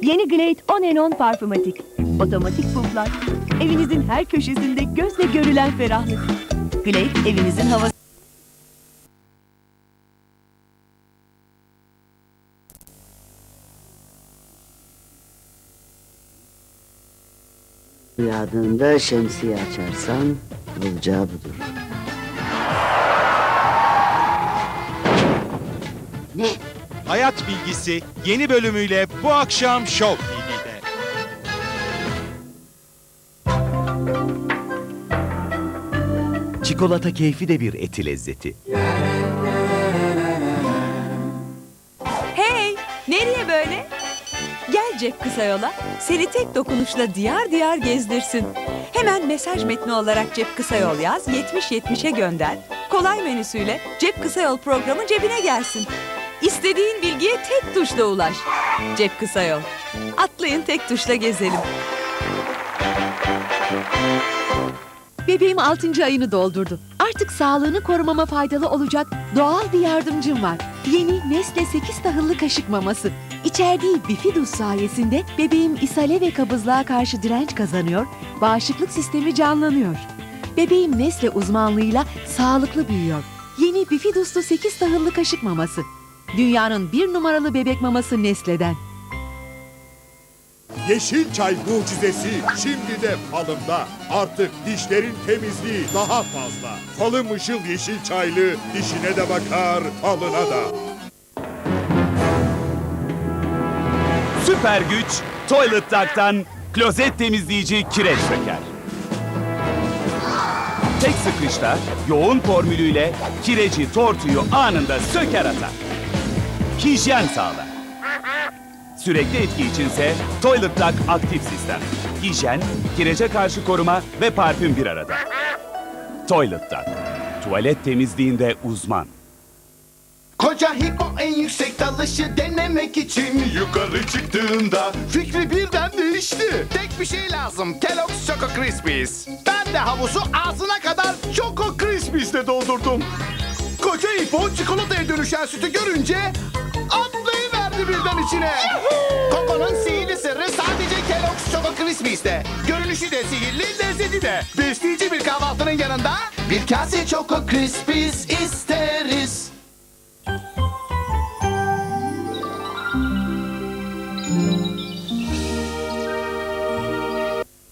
Yeni Glade On and On parfümatik. Otomatik puflar. Evinizin her köşesinde gözle görülen ferahlık. Glade evinizin havası. Uyandığında şemsiye açarsan olacağı budur. Ne? Hayat Bilgisi yeni bölümüyle bu akşam Show TV'de. Çikolata keyfi de bir eti lezzeti. Hey, nereye böyle? Gel cep kısa yola, seni tek dokunuşla diyar diyar gezdirsin. Hemen mesaj metni olarak cep kısa yol yaz, 70-70'e gönder. Kolay menüsüyle cep kısa yol programı cebine gelsin. İstediğin bilgiye tek tuşla ulaş. Cep kısa yol. Atlayın tek tuşla gezelim. Bebeğim 6. ayını doldurdu. Artık sağlığını korumama faydalı olacak doğal bir yardımcım var. Yeni Nesle 8 tahıllı kaşık maması. İçerdiği Bifidus sayesinde bebeğim ishale ve kabızlığa karşı direnç kazanıyor, bağışıklık sistemi canlanıyor. Bebeğim Nesle uzmanlığıyla sağlıklı büyüyor. Yeni Bifiduslu 8 tahıllı kaşık maması. Dünyanın bir numaralı bebek maması Nesle'den. Yeşil çay mucizesi şimdi de falımda. Artık dişlerin temizliği daha fazla. Falım ışıl yeşil çaylı dişine de bakar, falına da. Süper güç Toilet Duck'tan klozet temizleyici kireç söker. Tek sıkışta yoğun formülüyle kireci tortuyu anında söker atar. Hijyen sağlar. Sürekli etki içinse Toilet Duck aktif sistem. Hijyen, kirece karşı koruma ve parfüm bir arada. Toilet Duck. Tuvalet temizliğinde uzman. Koca Hiko en yüksek dalışı denemek için yukarı çıktığında fikri birden değişti. Tek bir şey lazım. Kellogg's Choco Krispies. Ben de havuzu ağzına kadar Choco Crispies'le doldurdum. Koca Hiko çikolataya dönüşen sütü görünce atlayıverdi birden içine. Coco'nun sihirli sırrı sadece Kellogg's Choco Crispies'te. Görünüşü de sihirli, lezzeti de. Besleyici bir kahvaltının yanında bir kase Choco Crispies isteriz.